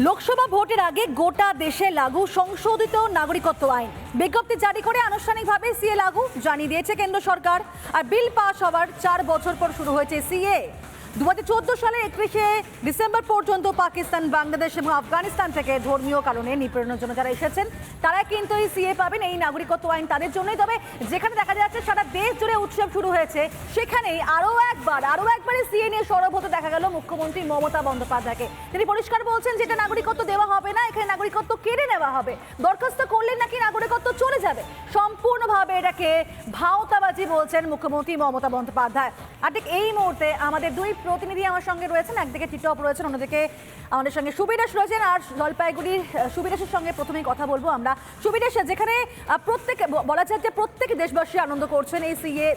লোকসভা ভোটের আগে গোটা দেশে লাগু সংশোধিত নাগরিকত্ব আইন। বিজ্ঞপ্তি জারি করে আনুষ্ঠানিকভাবে সিএ লাগু জানিয়ে দিয়েছে কেন্দ্র সরকার। আর বিল পাস হওয়ার চার বছর পর শুরু হয়েছে সিএ। দু হাজার চোদ্দ সালের একত্রিশে ডিসেম্বর পর্যন্ত পাকিস্তান, বাংলাদেশ এবং আফগানিস্তান থেকে ধর্মীয় কারণে নিপীড়নের জন্য যারা এসেছেন তারা কিন্তু এই সিএ পাবেন। এই নাগরিকত্ব আইন তাদের জন্যই। তবে যেখানে দেখা যাচ্ছে সারা দেশ জুড়ে উৎসব শুরু হয়েছে, সেখানেই আরও একবার আরও একবারে সিএ নিয়ে সরব হতে দেখা গেল মুখ্যমন্ত্রী মমতা বন্দ্যোপাধ্যায়কে। তিনি পরিষ্কার বলছেন যেটা নাগরিকত্ব দেওয়া হবে না, এখানে নাগরিকত্ব কেড়ে নেওয়া হবে। দরখাস্ত করলে নাকি নাগরিকত্ব চলে যাবে? সম্পূর্ণভাবে এটাকে ভাওতাবাজি বলছেন মুখ্যমন্ত্রী মমতা বন্দ্যোপাধ্যায়। আর ঠিক এই মুহূর্তে আমাদের দুই প্রতিনিধি আমার সঙ্গে রয়েছেন, একদিকে টিটপ রয়েছেন, অন্যদিকে আমাদের সঙ্গে সুবিরাস রয়েছেন, আর জলপাইগুড়ির সুবিরাসের সঙ্গে প্রথমেই কথা বলব আমরা। সুবিরাস যেখানে প্রত্যেক বলা যায় যে প্রত্যেক দেশবাসী আনন্দ করছেন এই সিএ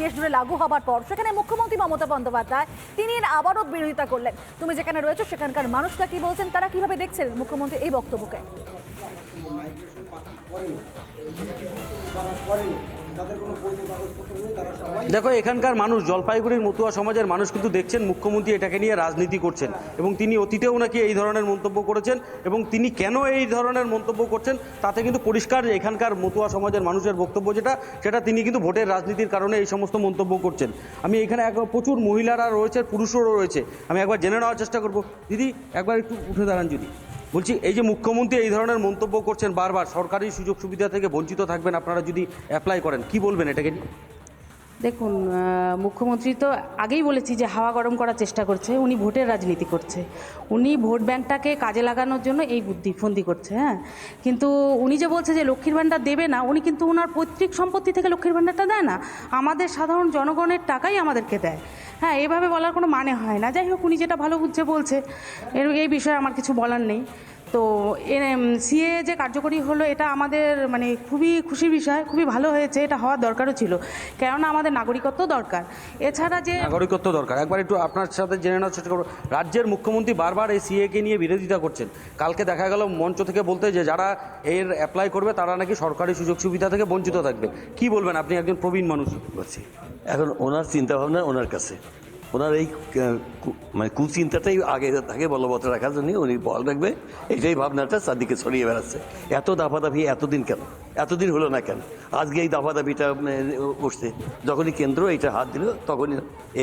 দেশ জুড়ে লাগু হবার পর। সেখানে মুখ্যমন্ত্রী মমতা বন্দ্যোপাধ্যায়, তিনি আবারও বিরোধিতা করলেন। তুমি যেখানে রয়েছো, সেখানকার মানুষরা কি বলছেন, তারা কীভাবে দেখছেন মুখ্যমন্ত্রী এই বক্তব্যকে? দেখো, এখানকার মানুষ, জলপাইগুড়ির মতুয়া সমাজের মানুষ কিন্তু দেখছেন মুখ্যমন্ত্রী এটাকে নিয়ে রাজনীতি করছেন। এবং তিনি অতীতেও নাকি এই ধরনের মন্তব্য করেছেন এবং তিনি কেন এই ধরনের মন্তব্য করছেন তাতে কিন্তু পরিষ্কার এখানকার মতুয়া সমাজের মানুষের বক্তব্য যেটা, সেটা তিনি কিন্তু ভোটের রাজনীতির কারণে এই সমস্ত মন্তব্য করছেন। আমি এখানে এক প্রচুর মহিলারা রয়েছে, পুরুষও রয়েছে। আমি একবার জেনে নেওয়ার চেষ্টা করব। দিদি, একবার একটু উঠে দাঁড়ান যদি। বলছি, এই যে মুখ্যমন্ত্রী এই ধরনের মন্তব্য করছেন বারবার, সরকারি সুযোগ সুবিধা থেকে বঞ্চিত থাকবেন, আপনারা যদি অ্যাপ্লাই করেন, কি বলবেন এটাকে দেখুন মুখ্যমন্ত্রী তো আগেই বলেছি যে হাওয়া গরম করার চেষ্টা করছে, উনি ভোটের রাজনীতি করছে। উনি ভোট ব্যাংকটাকে কাজে লাগানোর জন্য এই বুদ্ধি, ফন্দি করছে হ্যাঁ? কিন্তু উনি যে বলছে যে লক্ষ্মীর ভাণ্ডার দেবে না, উনি কিন্তু ওনার পৈতৃক সম্পত্তি থেকে লক্ষ্মীর ভাণ্ডারটা দেয় না। আমাদের সাধারণ জনগণের টাকাই আমাদেরকে দেয়। হ্যাঁ এভাবে বলার কোনো মানে হয় না। যাই হোক, উনি যেটা ভালো বুঝছে বলছে। এর, এই বিষয়ে আমার কিছু বলার নেই। তো সিএ যে কার্যকরী হলো এটা আমাদের মানে খুবই খুশির বিষয় খুবই ভালো হয়েছে এটা হওয়ার দরকারও ছিল। কেননা আমাদের নাগরিকত্ব দরকার। এছাড়া যে নাগরিকত্ব দরকার। একবার একটু আপনার সাথে জেনে নেওয়ার চেষ্টা করব। রাজ্যের মুখ্যমন্ত্রী বারবার এই সিএকে নিয়ে বিরোধিতা করছেন। কালকে দেখা গেল মঞ্চ থেকে বলতে যে যারা এর অ্যাপ্লাই করবে তারা নাকি সরকারি সুযোগ সুবিধা থেকে বঞ্চিত থাকবে। কি বলবেন আপনি একজন প্রবীণ মানুষ? বলছি এখন ওনার চিন্তাভাবনা ওনার কাছে। ওনার এই মানে কুচিন্তাটাই আগে থাকে বলবৎ রাখার জন্য উনি বল রাখবে। এটাই ভাবনাটা চারদিকে ছড়িয়ে বেড়াচ্ছে। এত দাফাদাফি এতদিন কেন? এতদিন হলো না কেন? আজকে এই দাফাদাফিটা উঠছে। যখনই কেন্দ্র এটা হাত দিল তখনই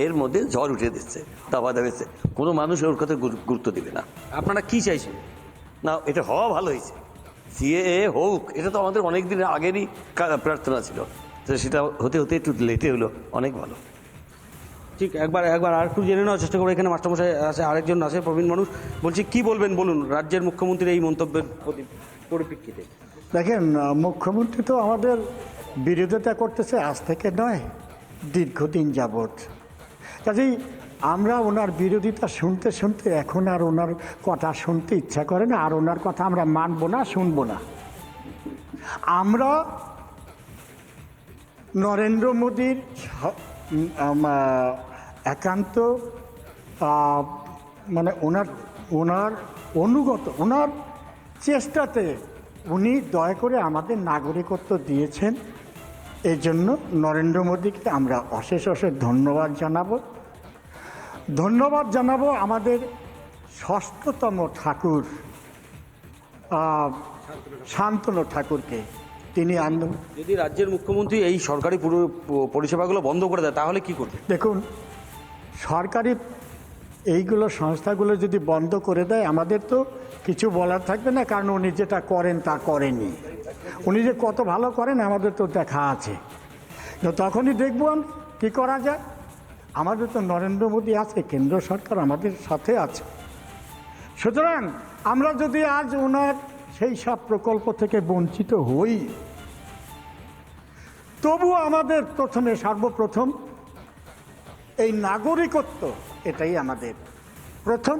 এর মধ্যে ঝড় উঠে দিচ্ছে দাফাদাফিছে কোনো মানুষ ওর কথা গুরুত্ব দিবে না। আপনারা কি চাইছেন? না এটা হওয়া ভালো হয়েছে। সিএ হোক এটা তো আমাদের অনেক দিন আগেরই প্রার্থনা ছিল। তো সেটা হতে হতে একটু লেটে হলো অনেক ভালো। ঠিক, একবার একবার আর একটু জেনে নেওয়ার চেষ্টা করব। এখানে মাস্টারমশাই আছে, আরেকজন আছে, প্রবীণ মানুষ। বলছি, কি বলবেন বলুন, রাজ্যের মুখ্যমন্ত্রীর এই মন্তব্যের পরিপ্রেক্ষিতে? দেখেন, মুখ্যমন্ত্রী তো আমাদের বিরোধিতা করতেছে, আজ থেকে নয়, দীর্ঘদিন যাবৎ। কাজেই আমরা ওনার বিরোধিতা শুনতে শুনতে এখন আর ওনার কথা শুনতে ইচ্ছা করে না, আর ওনার কথা আমরা মানবো না, শুনব না। আমরা নরেন্দ্র মোদীর একান্ত মানে ওনার ওনার অনুগত ওনার চেষ্টাতে উনি দয়া করে আমাদের নাগরিকত্ব দিয়েছেন। এই জন্য নরেন্দ্র মোদীকে আমরা অশেষ অশেষ ধন্যবাদ জানাব। ধন্যবাদ জানাব আমাদের ষষ্ঠতম ঠাকুর শান্তনু ঠাকুরকে। তিনি আন্দোলন যদি রাজ্যের মুখ্যমন্ত্রী এই সরকারি পুরো- পরিষেবাগুলো বন্ধ করে দেয় তাহলে কি করবে? দেখুন সরকারি এইগুলো সংস্থাগুলো যদি বন্ধ করে দেয়, আমাদের তো কিছু বলার থাকবে না, কারণ উনি যেটা করেন তা করেনি উনি যে কত ভালো করেন, আমাদের তো দেখা আছে। তো তখনই দেখব আমি, কী করা যায়? আমাদের তো নরেন্দ্র মোদী আছে, কেন্দ্র সরকার আমাদের সাথে আছে। সুতরাং আমরা যদি আজ ওনার সেই সব প্রকল্প থেকে বঞ্চিত হই তবু আমাদের প্রথমে, সর্বপ্রথম এই নাগরিকত্ব এটাই আমাদের প্রথম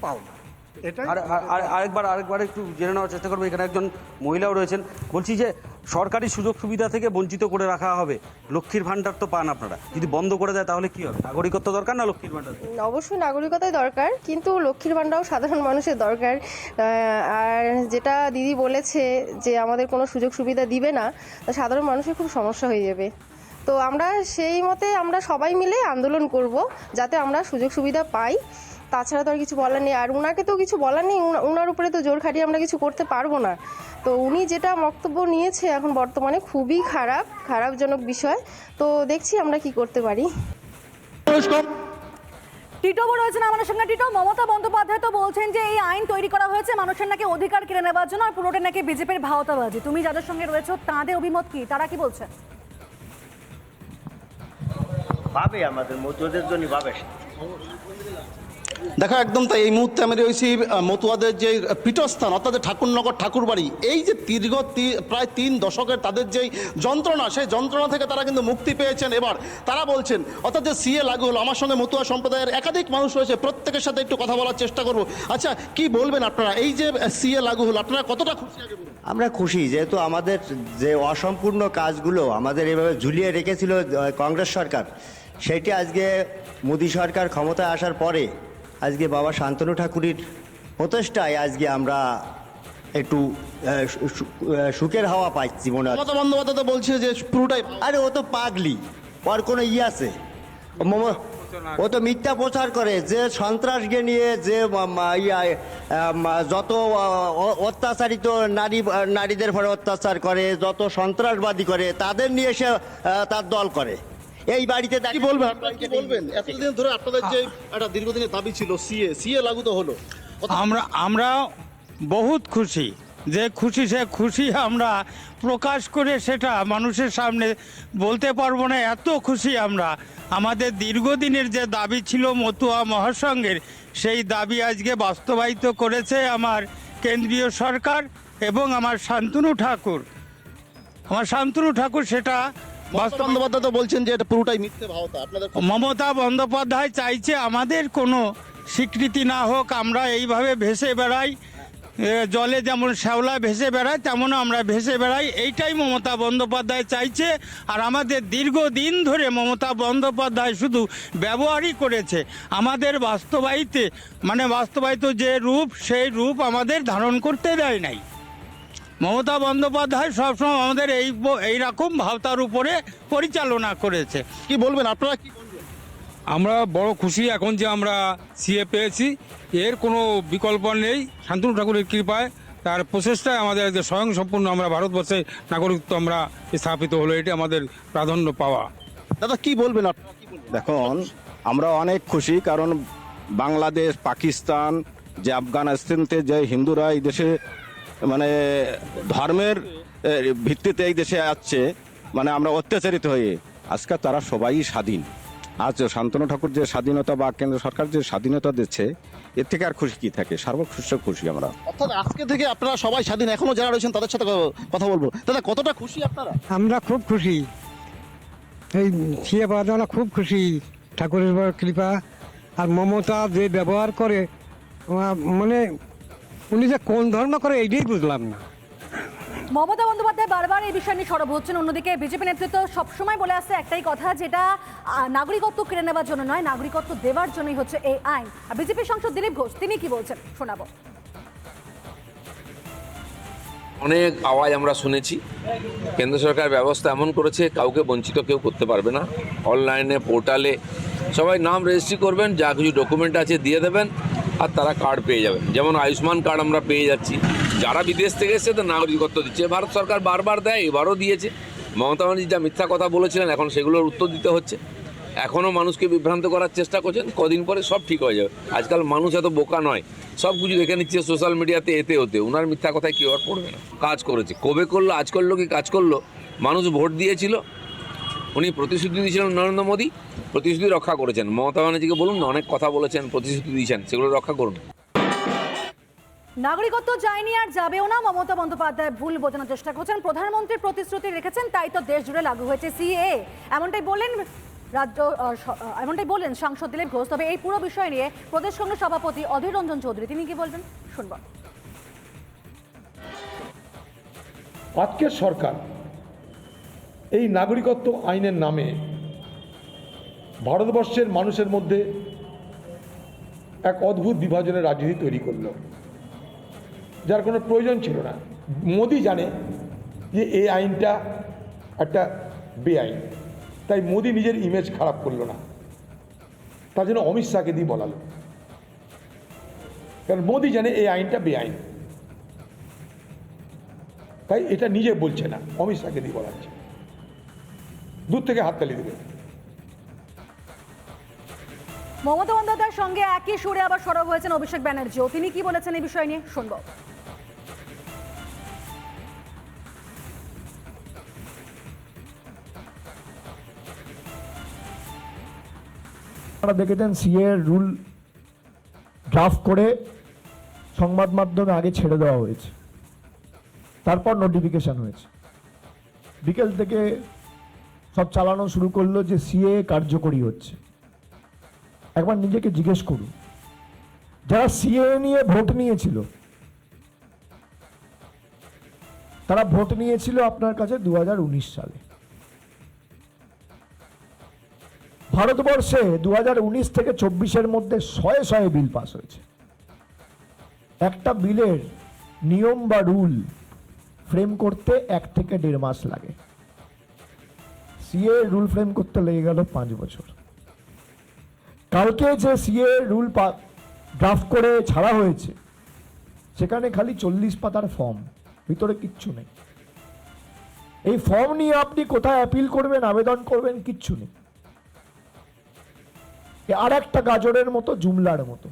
পাওনা। এটাই আর আর- আর- আরেকবার আরেকবার একটু জেনে নেওয়ার চেষ্টা করব। এখানে একজন মহিলাও রয়েছেন। বলছি যে সরকারি সুযোগ সুবিধা থেকে বঞ্চিত করে রাখা হবে। লক্ষ্মীর ভাণ্ডার তো পান আপনারা। যদি বন্ধ করে দেয় তাহলে কি হবে? নাগরিকত্ব দরকার না লক্ষ্মীর ভাণ্ডার? অবশ্যই নাগরিকতাই দরকার কিন্তু লক্ষ্মীর ভাণ্ডারও সাধারণ মানুষের দরকার। আর যেটা দিদি বলেছে যে আমাদের কোনো সুযোগ সুবিধা দিবে না সাধারণ মানুষের খুব সমস্যা হয়ে যাবে। তো আমরা সেই মতে আমরা সবাই মিলে আন্দোলন করব যাতে আমরা সুযোগ সুবিধা পাই। তাছাড়া তো আর কিছু বলার নেই। আর উনাকে তো কিছু বলার নেই। উনার উপরে তো জোর খাটিয়ে আমরা কিছু করতে পারব না। তো উনি যেটা বক্তব্য নিয়েছে এখন বর্তমানে খুবই খারাপ, খারাপজনক বিষয়। তো দেখছি আমরা কি করতে পারি। টিটোবো রয়েছেন আমাদের সঙ্গে। টিটো, মমতা বন্দ্যোপাধ্যায় তো বলছেন যে এই আইন তৈরি করা হয়েছে, মানুষের নাকি অধিকার কেড়ে নেওয়ার জন্য, আর পুরোটা নাকি বিজেপির ভাওতাবাজি। তুমি যাদের সঙ্গে রয়েছো, তাদের অভিমত কি? তারা কি বলছে? ভাবে আমাদের মতুয়াদের জন্য ভাবে দেখো একদম তাই। এই মুহূর্তে আমি রয়েছি মতুয়াদের যে পীঠস্থান অর্থাৎ যে ঠাকুরনগর ঠাকুরবাড়ি এই যে দীর্ঘ প্রায় তিন দশকের তাদের যেই যন্ত্রণা সেই যন্ত্রণা থেকে তারা কিন্তু মুক্তি পেয়েছেন এবার। তারা বলছেন অর্থাৎ যে সিএ লাগু হলো আমার সঙ্গে মতুয়া সম্প্রদায়ের একাধিক মানুষ রয়েছে প্রত্যেকের সাথে একটু কথা বলার চেষ্টা করব। আচ্ছা কি বলবেন আপনারা? এই যে সিএ লাগু হলো আপনারা কতটা খুশি আমরা খুশি যেহেতু আমাদের যে অসম্পূর্ণ কাজগুলো আমাদের এভাবে ঝুলিয়ে রেখেছিল কংগ্রেস সরকার সেটি আজকে মোদী সরকার ক্ষমতায় আসার পরে আজকে বাবা শান্তনু ঠাকুরের প্রচেষ্টায় আজকে আমরা একটু সুখের হাওয়া পাচ্ছি মনে হয় মমতা বন্দ্যোপাধ্যায় তো বলছে যে পুরোটাই আরে ও তো পাগলি ওর কোনো ই আছে। ও মম- ও তো মিথ্যা প্রচার করে যে সন্ত্রাসকে নিয়ে যে যত অত্যাচারিত নারী নারীদের পরে অত্যাচার করে যত সন্ত্রাসবাদী করে তাদের নিয়ে সে তার দল করে। এই বাড়িতে কি বলবেন? আপনারা কি বলবেন? এতদিন ধরে আপনাদের যে একটা দীর্ঘদিনের দাবি ছিল সিএ সিএ লাগু তো হলো। আমরা আমরা বহুত খুশি। যে খুশি সে খুশি আমরা প্রকাশ করে সেটা মানুষের সামনে বলতে পারব না। এত খুশি আমরা। আমাদের দীর্ঘদিনের যে দাবি ছিল মতুয়া মহাসংঘের সেই দাবি আজকে বাস্তবায়িত করেছে আমার কেন্দ্রীয় সরকার এবং আমার শান্তনু ঠাকুর। আমার শান্তনু ঠাকুর সেটা মমতা বন্দ্যোপাধ্যায় তো বলছেন যে এটা পুরোটাই মিথ্যে মমতা বন্দ্যোপাধ্যায় চাইছে আমাদের কোনো স্বীকৃতি না হোক, আমরা এইভাবে ভেসে বেড়াই জলে যেমন শ্যাওলা ভেসে বেড়ায় তেমন আমরা ভেসে বেড়াই। এইটাই মমতা বন্দ্যোপাধ্যায় চাইছে। আর আমাদের দীর্ঘদিন ধরে মমতা বন্দ্যোপাধ্যায় শুধু ব্যবহারই করেছে। আমাদের বাস্তবায়িতে মানে বাস্তবায়িত যে রূপ, সেই রূপ আমাদের ধারণ করতে দেয় নাই। মমতা বন্দ্যোপাধ্যায় সবসময় আমাদের এই এইরকম ভাবতার উপরে পরিচালনা করেছে। কি বলবেন আপনারা কি আমরা বড় খুশি এখন যে আমরা সিএ পেয়েছি। এর কোনো বিকল্প নেই। শান্তনু ঠাকুরের কৃপায় তার প্রচেষ্টায় আমাদের যে স্বয়ং সম্পূর্ণ আমরা ভারতবর্ষে নাগরিকত্ব আমরা স্থাপিত হলো এটি আমাদের প্রাধান্য পাওয়া। দাদা কি বলবেন আপনারা কি বলবেন দেখুন আমরা অনেক খুশি কারণ বাংলাদেশ পাকিস্তান যে আফগানিস্তানতে যে হিন্দুরা এই দেশে মানে ধর্মের ভিত্তিতে এই দেশে আসছে মানে আমরা অত্যাচারিত হয়ে আজকে তারা সবাই স্বাধীন। আজ শান্তনু ঠাকুর যে স্বাধীনতা বা কেন্দ্র সরকার যে স্বাধীনতা দিচ্ছে এর থেকে আর খুশি কি থাকে? সর্বখুশি খুশি আমরা। অর্থাৎ আজকে থেকে আপনারা সবাই স্বাধীন এখনও যারা রয়েছেন তাদের সাথে কথা বলব। দাদা কতটা খুশি আপনারা? আমরা খুব খুশি। এই সিএ পাওয়া আমরা খুব খুশি ঠাকুরের কৃপা। আর মমতা যে ব্যবহার করে মানে উনি যে কোন ধর্ম করে এইটাই বুঝলাম না। মমতা বন্দ্যোপাধ্যায় বারবার এই বিষয় নিয়ে সরব হচ্ছেন অন্যদিকে বিজেপি নেতৃত্ব সবসময় বলে আসছে একটাই কথা যেটা নাগরিকত্ব কেড়ে নেওয়ার জন্য নয় নাগরিকত্ব দেওয়ার জন্যই হচ্ছে এই আইন। আর বিজেপি সাংসদ দিলীপ ঘোষ তিনি কি বলছেন? শোনাবো। অনেক আওয়াজ আমরা শুনেছি। কেন্দ্র সরকার ব্যবস্থা এমন করেছে কাউকে বঞ্চিত কেউ করতে পারবে না। অনলাইনে পোর্টালে সবাই নাম রেজিস্ট্রি করবেন যা কিছু ডকুমেন্ট আছে দিয়ে দেবেন। আর তারা কার্ড পেয়ে যাবেন যেমন আয়ুষ্মান কার্ড আমরা পেয়ে যাচ্ছি। যারা বিদেশ থেকে এসছে তো নাগরিকত্ব দিচ্ছে। ভারত সরকার বারবার দেয়, এবারও দিয়েছে। মমতা ব্যানার্জি যা মিথ্যা কথা বলেছিলেন, এখন সেগুলোর উত্তর দিতে হচ্ছে। এখনও মানুষকে বিভ্রান্ত করার চেষ্টা করছেন, কদিন পরে সব ঠিক হয়ে যাবে। আজকাল মানুষ এত বোকা নয়, সব কিছু দেখে নিচ্ছে সোশ্যাল মিডিয়াতে এতে, ওতে। ওনার মিথ্যা কথায় কেউ আর পড়বে না। কাজ করেছে। কবে করল, আজ করল কি কাজ করল? মানুষ ভোট দিয়েছিল উনি প্রতিশ্রুতি দিয়েছিলেন নরেন্দ্র মোদী প্রতিশ্রুতি রক্ষা করেছেন। মমতা ব্যানার্জিকে বলুন না অনেক কথা বলেছেন প্রতিশ্রুতি দিয়েছেন সেগুলো রক্ষা করুন। নাগরিকত্ব যায়নি আর যাবেও না মমতা বন্দ্যোপাধ্যায় ভুল বোঝানোর চেষ্টা করছেন। প্রধানমন্ত্রীর প্রতিশ্রুতি রেখেছেন তাই তো দেশ জুড়ে লাগু হয়েছে সিএ এমনটাই বললেন রাজ্য এমনটাই বললেন সাংসদ দিলীপ ঘোষ। তবে এই পুরো বিষয় নিয়ে প্রদেশ কংগ্রেস সভাপতি অধীর রঞ্জন চৌধুরী তিনি কি বলবেন? শুনব। আজকের সরকার এই নাগরিকত্ব আইনের নামে ভারতবর্ষের মানুষের মধ্যে এক অদ্ভুত বিভাজনের রাজনীতি তৈরি করল। যার কোনো প্রয়োজন ছিল না। মোদি জানে যে এই আইনটা একটা বেআইন। তাই মোদি নিজের ইমেজ খারাপ করল না। তার জন্য অমিত শাহকে দিয়ে বলালো। কারণ মোদি জানে এই আইনটা বেআইন। তাই এটা নিজে বলছে না, অমিত শাহকে দিয়ে বলাচ্ছে। দূর থেকে হাততালি দেবে। মমতা বন্দ্যোপাধ্যায়ের সঙ্গে একই সুরে আবার সরব হয়েছেন অভিষেক ব্যানার্জিও তিনি কি বলেছেন এই বিষয় নিয়ে? শুনব। আপনারা দেখেছেন সিএ রুল ড্রাফট করে সংবাদ মাধ্যমে আগে ছেড়ে দেওয়া হয়েছে। তারপর নোটিফিকেশন হয়েছে। বিকেল থেকে সব চালানো শুরু করল যে সিএ কার্যকরী হচ্ছে। একবার নিজেকে জিজ্ঞেস করুন, যারা সিএ নিয়ে ভোট নিয়েছিল, তারা ভোট নিয়েছিল আপনার কাছে দু সালে। ভারতবর্ষে দু হাজার উনিশ থেকে চব্বিশের মধ্যে শয়ে শয়ে বিল পাস হয়েছে। একটা বিলের নিয়ম বা রুল ফ্রেম করতে এক থেকে দেড় মাস লাগে। সিএ রুল ফ্রেম করতে লেগে গেল পাঁচ বছর। কালকে যে সিএ রুল ড্রাফট করে ছাড়া হয়েছে, সেখানে খালি চল্লিশ পাতার ফর্ম ভিতরে কিচ্ছু নেই। এই ফর্ম নিয়ে আপনি কোথায় অ্যাপিল করবেন, আবেদন করবেন, কিচ্ছু নেই। আর একটা গাজরের মতো, জুমলার মতো।